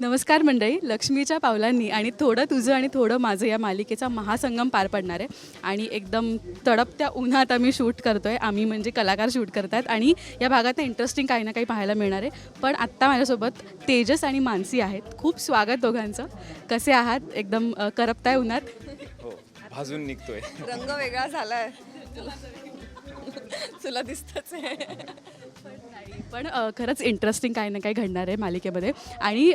नमस्कार मंडळी लक्ष्मीच्या पावलांनी आणि थोडं तुझं आणि थोडं माझं या मालिकेचा महासंगम पार पडणार आहे. आणि एकदम तडपत्या उन्हात आम्ही शूट करतोय. आम्ही म्हणजे कलाकार शूट करतात आणि या भागात इंटरेस्टिंग काही ना काही पाहायला मिळणार आहे. पण आत्ता माझ्यासोबत तेजस आणि मानसी आहेत. खूप स्वागत दोघांचं. कसे आहात? एकदम करपताय उन्हात? हो भाजून निघतोय. रंग वेगळा झालाय. तुला दिसतच आहे. पण अ, खरंच इंटरेस्टिंग काही ना काही घडणार आहे मालिकेमध्ये. आणि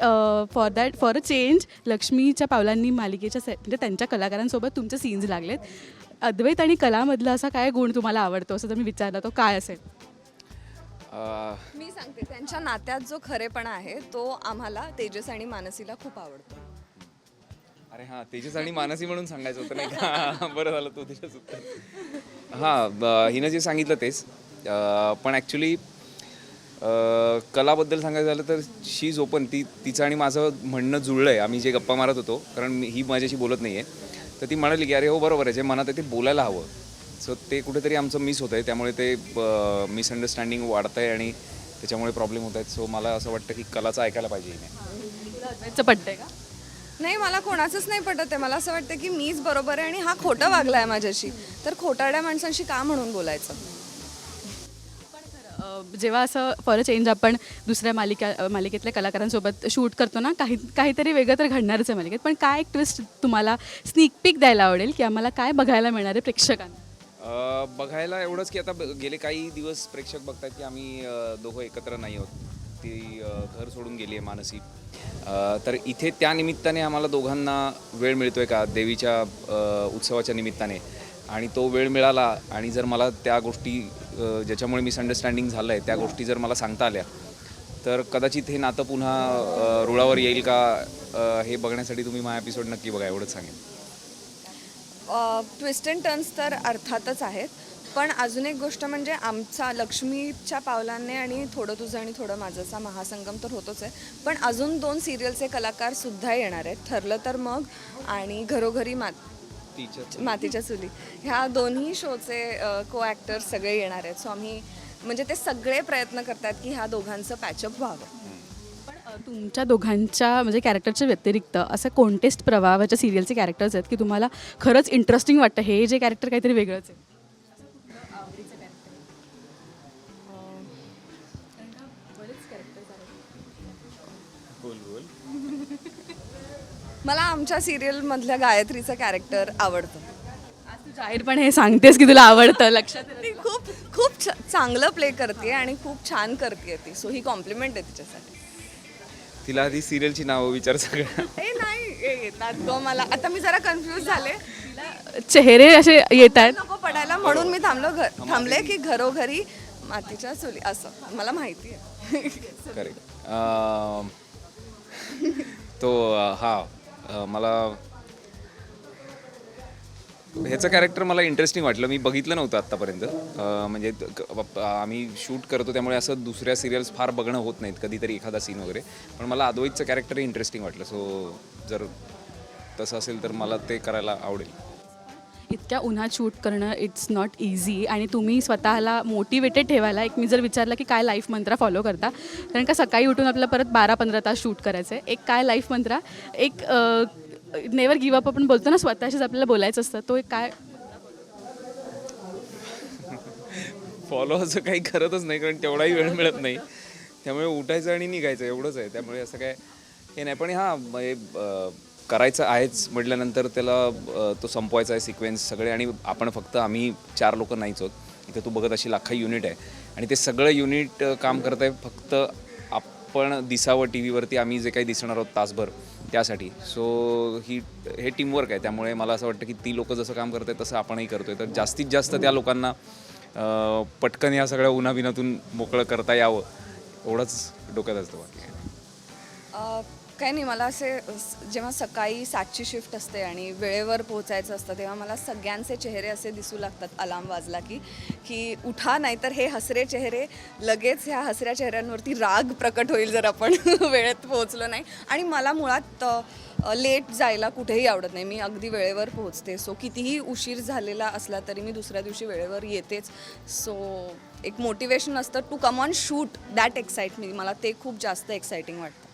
for that for a change लक्ष्मीच्या पावलांनी मालिकेच्या से म्हणजे त्यांच्या कलाकारांसोबत तुमचे सीन्स लागलेत. अद्वैत आणि कलामधला असा काय गुण तुम्हाला आवडतो? असं मी विचारलं तो काय असेल? अं, मी सांगते त्यांच्या नात्यात जो खरेपणा आहे तो आम्हाला तेजस आणि मानसीला खूप आवडतो. अरे हा तेजस आणि मानसी म्हणून सांगायचं होतं नाही का? बरं झालं तू उत्तर. हां ब- हिनं जे सांगितलं तेच. अं, पण ॲक्च्युली कलाबद्दल सांगायचं झालं तर शी इज ओपन. ती तिचं आणि माझं म्हणणं जुळलं आहे आम्ही जे गप्पा मारत होतो कारण मी- ही माझ्याशी बोलत नाही आहे तर ती म्हणाली की अरे हो बरोबर आहे. जे मनात आहे ते बोलायला हवं. सो ते कुठेतरी आमचं मिस होतं आहे त्यामुळे ते मिसअंडरस्टँडिंग वाढतं आहे आणि त्याच्यामुळे प्रॉब्लेम होत आहेत. सो मला असं वाटतं की कलाचं ऐकायला पाहिजे पटतंय का? नाही मला कोणाचंच नाही पटत आहे. मला असं वाटतं की मीच बरोबर आहे आणि हा खोटं वागला आहे माझ्याशी. तर खोटाड्या माणसांशी का म्हणून बोलायचं? जेव्हा असं फॉर अ चेंज आपण दुसऱ्या मालिका मालिकेतल्या कलाकारांसोबत शूट करतो ना काही काहीतरी वेगळं तर घडणारच आहे मालिकेत. पण काय एक ट्विस्ट तुम्हाला स्निक पीक द्यायला आवडेल की आम्हाला काय बघायला मिळणार आहे प्रेक्षकांना? बघायला एवढंच की आता ब- गेले काही दिवस प्रेक्षक बघतात की आम्ही दोघं एकत्र नाही आहोत. ती घर सोडून गेली आहे मानसी. तर इथे त्या निमित्ताने आम्हाला दोघांना वेळ मिळतोय का? देवीच्या उत्सवाच्या निमित्ताने. आणि तो वेळ मिळाला आणि जर मला त्या गोष्टी ज्याच्यामुळे मिसअंडरस्टँडिंग झालं आहे त्या गोष्टी जर मला सांगता आल्या तर कदाचित हे नातं पुन्हा रुळावर येईल का हे बघण्यासाठी तुम्ही माझा एपिसोड नक्की बघा एवढंच सांगेन. ट्विस्ट अँड टर्न्स तर अर्थातच आहेत पण अजून एक गोष्ट म्हणजे आमचा लक्ष्मीच्या पावलांनी आणि थोडं तुझं आणि थोडं माझंचा महासंगम तर होतोच आहे पण अजून दोन सिरियलचे कलाकारसुद्धा येणार आहेत ठरलं तर मग आणि घरोघरी मात टीचर मातीच्या चुली. ह्या दोन्ही शोचे को ॲक्टर्स सगळे येणार आहेत. सो आम्ही म्हणजे ते सगळे प्रयत्न करतात की ह्या दोघांचं पॅचअप व्हावं. पण तुमच्या दोघांच्या म्हणजे कॅरेक्टरच्या व्यतिरिक्त असं कोणतेस्ट प्रवाहाच्या सिरियलचे कॅरेक्टर्स आहेत की तुम्हाला खरंच इंटरेस्टिंग वाटतं? हे जे कॅरेक्टर काहीतरी वेगळंच आहे. बोल बोल. मला आमच्या सिरियलमधल्या गायत्रीचं कॅरेक्टर आवडतं. आज तू जाहीरपणे हे सांगतेस की तुला आवडतं लक्षात येतं. ती खूप खूप छ- चांगलं प्ले करते आणि खूप छान करते ती. सो ही कॉम्प्लिमेंट आहे तिच्यासाठी. तिला आधी सिरियलची नावं विचार सगळ्या. ए नाही ए, येतात ग मला. आता मी जरा कन्फ्यूज झाले. चेहरे असे येत आहेत नको पडायला म्हणून मी थांबलो घर थांबले की घरोघरी मातीच्या चुली असं. मला माहिती आहे करेक्ट तो अं, हा मला ह्याचं कॅरेक्टर मला इंटरेस्टिंग वाटलं. मी बघितलं नव्हतं आत्तापर्यंत. म्हणजे क- आम्ही शूट करतो त्यामुळे असं दुसऱ्या सिरियल्स फार बघणं होत नाहीत कधीतरी एखादा सीन वगैरे. पण मला अद्वैतचं कॅरेक्टर इंटरेस्टिंग वाटलं. सो जर तसं असेल तर मला ते करायला आवडेल. इतक्या उन्हात शूट करणं इट्स नॉट इझी आणि तुम्ही स्वतःला मोटिवेटेड ठेवायला एक मी जर विचारलं की काय लाईफ मंत्रा फॉलो करता कारण का सकाळी उठून आपल्याला परत बारा पंधरा तास शूट करायचं आहे एक काय लाईफ मंत्रा? एक नेवर गिव्ह अप आपण बोलतो ना स्वतःशीच आपल्याला बोलायचं असतं. तो एक काय? फॉलो असं काही करतच नाही कारण तेवढाही वेळ मिळत नाही. त्यामुळे उठायचं आणि निघायचं एवढंच आहे. त्यामुळे असं काय हे नाही. पण हां करायचं आहेच म्हटल्यानंतर त्याला तो संपवायचा आहे सिक्वेन्स सगळे आणि आपण फक्त आम्ही चार लोक नाहीच आहोत. इथं तू बघत अशी लाखा युनिट आहे. आणि ते सगळं युनिट काम करत आहे फक्त आपण दिसावं टी व्हीवरती आम्ही जे काही दिसणार आहोत तासभर त्यासाठी. सो ही हे टीमवर्क आहे. त्यामुळे मला असं वाटतं की ती लोकं जसं काम करत आहेत तसं आपणही करतो आहे तर जास्तीत जास्त त्या लोकांना पटकन या सगळ्या उन्हाविनातून मोकळं करता यावं. एवढंच डोक्यात असतं बाकी. काही नाही. मला असे जेव्हा सकाळी सातची शिफ्ट असते आणि वेळेवर पोहोचायचं असतं तेव्हा मला सगळ्यांचे चेहरे असे दिसू लागतात अलार्म वाजला की की उठा नाहीतर हे हसरे चेहरे लगेच ह्या हसऱ्या चेहऱ्यांवरती राग प्रकट होईल जर आपण वेळेत पोहोचलो नाही. आणि मला मुळात लेट जायला कुठेही आवडत नाही. मी अगदी वेळेवर पोहोचते. सो कितीही उशीर झालेला असला तरी मी दुसऱ्या दिवशी वेळेवर येतेच. सो एक मोटिवेशन असतं to come on shoot that excite me मला ते खूप जास्त एक्साइटिंग वाटतं.